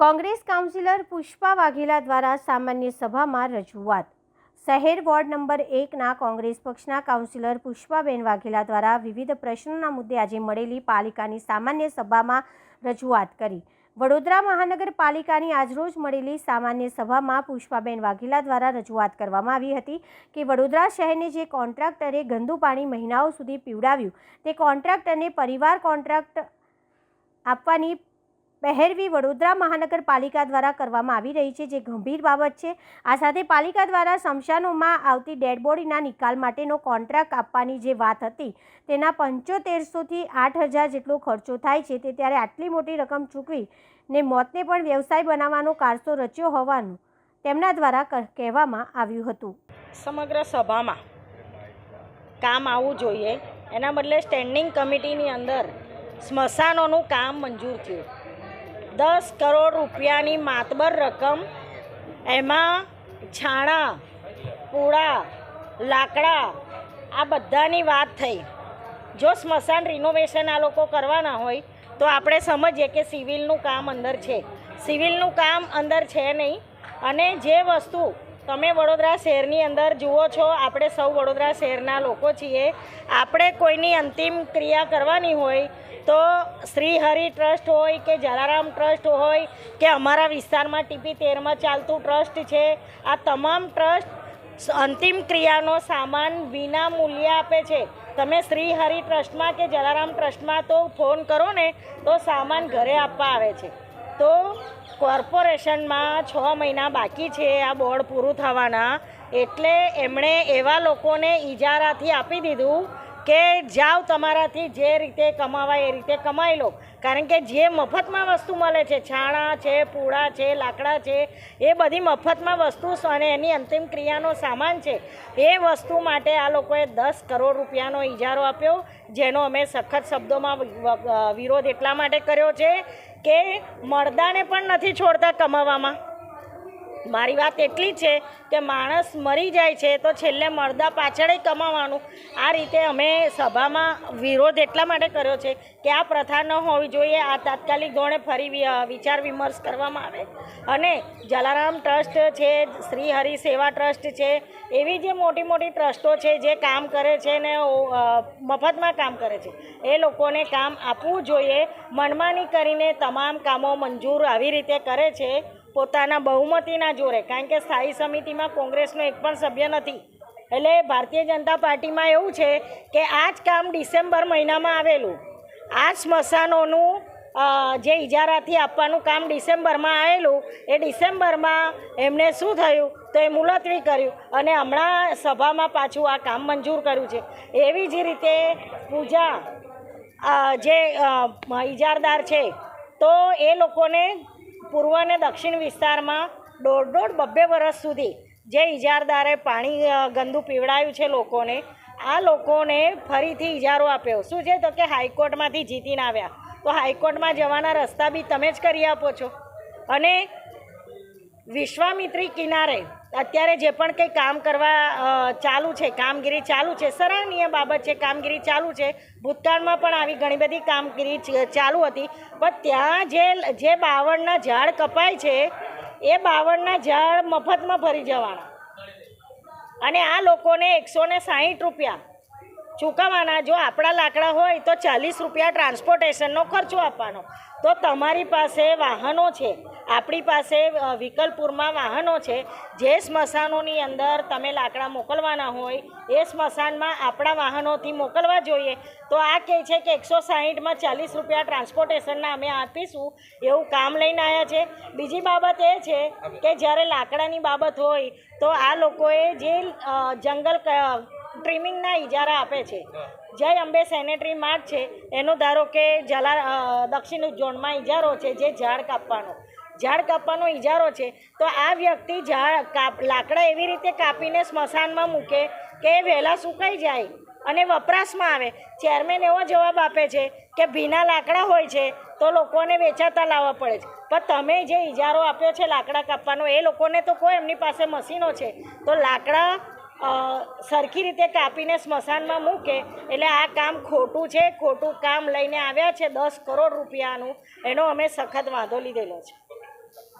Congress councillor Pushpa Vaghela દ્વારા સામાન્ય સભામાં રજૂઆત. શહેર વોર્ડ નંબર એકના કોંગ્રેસ પક્ષના કાઉન્સિલર પુષ્પાબેન વાઘેલા દ્વારા વિવિધ પ્રશ્નોના મુદ્દે આજે મળેલી પાલિકાની સામાન્ય સભામાં રજૂઆત કરી. વડોદરા મહાનગરપાલિકાની આજરોજ મળેલી સામાન્ય સભામાં પુષ્પાબેન વાઘેલા દ્વારા રજૂઆત કરવામાં આવી હતી કે વડોદરા શહેરને જે કોન્ટ્રાક્ટરે ગંદુ પાણી મહિનાઓ સુધી પીવડાવ્યું, તે કોન્ટ્રાક્ટરને પરિવાર કોન્ટ્રાક્ટ આપવાની પહેરવી વડોદરા મહાનગરપાલિકા દ્વારા કરવામાં આવી રહી છે, જે ગંભીર બાબત છે. આ સાથે પાલિકા દ્વારા શમશાનોમાં આવતી ડેડ બોડીના નિકાલ માટેનો કોન્ટ્રાક્ટ આપવાની જે વાત હતી, તેના પંચોતેરસોથી આઠ હજાર જેટલો ખર્ચો થાય છે, તે ત્યારે આટલી મોટી રકમ ચૂકવી ને મોતને પણ વ્યવસાય બનાવવાનો કારસો રચ્યો હોવાનું તેમના દ્વારા કહેવામાં આવ્યું હતું. સમગ્ર સભામાં કામ આવવું જોઈએ. એના બદલે સ્ટેન્ડિંગ કમિટીની અંદર સ્મશાનોનું કામ મંજૂર થયું. દસ કરોડ રૂપિયાની માતબર રકમ. એમાં છાણા, પૂળા, લાકડા, આ બધાની વાત થઈ. જો સ્મશાન રિનોવેશન આ લોકો કરવાના હોય, તો આપણે સમજીએ કે સિવિલનું કામ અંદર છે. સિવિલનું કામ અંદર છે નહીં. અને જે વસ્તુ તમે વડોદરા શહેરની અંદર જુઓ છો, આપણે સૌ વડોદરા શહેરના લોકો છીએ. આપણે કોઈની અંતિમ ક્રિયા કરવાની હોય તો શ્રી હરિ ટ્રસ્ટ હોય કે જલારામ ટ્રસ્ટ હોય કે અમારા વિસ્તારમાં ટીપી તેરમાં ચાલતું ટ્રસ્ટ છે, આ તમામ ટ્રસ્ટ અંતિમ ક્રિયાનો સામાન વિના મૂલ્યે આપે છે. તમે શ્રીહરિ ટ્રસ્ટમાં કે જલારામ ટ્રસ્ટમાં તો ફોન કરો ને, તો સામાન ઘરે આપવા આવે છે. તો કોર્પોરેશનમાં છ મહિના બાકી છે આ બોર્ડ પૂરું થવાના, એટલે એમણે એવા લોકોને ઇજારાથી આપી દીધું કે જાઓ તમારાથી જે રીતે કમાવાય એ રીતે કમાઈ લો. કારણ કે જે મફતમાં વસ્તુ મળે છે, છાણા છે, પૂળા છે, લાકડા છે, એ બધી મફતમાં વસ્તુ અને એની અંતિમ ક્રિયાનો સામાન છે. એ વસ્તુ માટે આ લોકોએ દસ કરોડ રૂપિયાનો ઇજારો આપ્યો, જેનો અમે સખત શબ્દોમાં વિરોધ એટલા માટે કર્યો છે કે મર્દાને પણ નથી છોડતા કમાવામાં. મારી વાત એટલી છે કે માણસ મરી જાય છે તો છેલ્લે મરદા પાછળ કમાવાનું. આ રીતે અમે સભામાં વિરોધ એટલા માટે કર્યો છે કે આ પ્રથા ન હોવી જોઈએ, આ તાત્કાલિક ધોરણે ફરી વિચાર વિમર્શ કરવામાં આવે. અને જલારામ ટ્રસ્ટ છે, શ્રી હરિ સેવા ટ્રસ્ટ છે, એવી જે મોટી મોટી ટ્રસ્ટો છે જે કામ કરે છે ને મફતમાં કામ કરે છે, એ લોકોને કામ આપવું જોઈએ. મનમાની કરીને તમામ કામો મંજૂર આવી રીતે કરે છે. પોતાના બહુમતીના જોરે, કારણ કે સ્થાયી સમિતિમાં કોંગ્રેસનો એક પણ સભ્ય નથી. એટલે ભારતીય જનતા પાર્ટીમાં એવું છે કે આ જ કામ ડિસેમ્બર મહિનામાં આવેલું. આ સ્મશાનોનું જે ઇજારાથી આપવાનું કામ ડિસેમ્બરમાં આવેલું, એ ડિસેમ્બરમાં એમને શું થયું? તો એ મુલતવી કર્યું. અને હમણાં સભામાં પાછું આ કામ મંજૂર કર્યું છે. એવી જ રીતે પૂજા જે ઇજારદાર છે, તો એ લોકોને પૂર્વ અને દક્ષિણ વિસ્તારમાં દોઢ દોઢ બબ્બે વર્ષ સુધી જે ઇજારદારે પાણી ગંદુ પીવડાયું છે લોકોને, આ લોકોને ફરીથી ઇજારો આપ્યો. શું છે? તો કે હાઈકોર્ટમાંથી જીતીને આવ્યા. તો હાઈકોર્ટમાં જવાના રસ્તા બી તમે જ કરી આપો છો. અને વિશ્વામિત્રી કિનારે અત્યારે જે પણ કંઈ કામ કરવા ચાલુ છે, કામગીરી ચાલુ છે, સરાહનીય બાબત છે, કામગીરી ચાલુ છે, ભૂતકાળમાં પણ આવી ઘણી બધી કામગીરી ચાલુ હતી. પણ ત્યાં જે જે બાવળના ઝાડ કપાય છે, એ બાવળના ઝાડ મફતમાં ભરી જવાના. અને આ લોકોને એકસો ને રૂપિયા ચૂકવવાના. જો આપણા લાકડા હોય તો ચાલીસ રૂપિયા ટ્રાન્સપોર્ટેશનનો ખર્ચો આપવાનો. તો તમારી પાસે વાહનો છે. આપણી પાસે વિકલપુરમાં વાહનો છે. જે સ્મશાનોની અંદર તમે લાકડા મોકલવાના હોય, એ સ્મશાનમાં આપણા વાહનોથી મોકલવા જોઈએ. તો આ કહે છે કે એકસો સાહીઠમાં ચાલીસ રૂપિયા ટ્રાન્સપોર્ટેશનના અમે આપીશું. એવું કામ લઈને આવ્યા છે. બીજી બાબત એ છે કે જ્યારે લાકડાની બાબત હોય, તો આ લોકોએ જે જંગલ ટ્રીમિંગના ઇજારા આપે છે. જય અંબે સેનેટરી માર્ગ છે. એનો ધારો કે જલા દક્ષિણ ઝોનમાં ઇજારો છે જે ઝાડ કાપવાનો. ઝાડ કાપવાનો ઇજારો છે તો આ વ્યક્તિ ઝાડ કાપ લાકડા એવી રીતે કાપીને સ્મશાનમાં મૂકે કે એ વહેલા સુકાઈ જાય અને વપરાશમાં આવે. ચેરમેન એવો જવાબ આપે છે કે ભીના લાકડા હોય છે તો લોકોને વેચાતા લાવવા પડે છે. પણ તમે જે ઇજારો આપ્યો છે લાકડા કાપવાનો એ લોકોને તો કોઈ એમની પાસે મશીનો છે. તો લાકડા સરખી રીતે કાપીને સ્મશાનમાં મૂકે, એટલે આ કામ ખોટું છે. ખોટું કામ લઈને આવ્યા છે દસ કરોડ રૂપિયાનું. એનો અમે સખત વાંધો લીધેલો છે.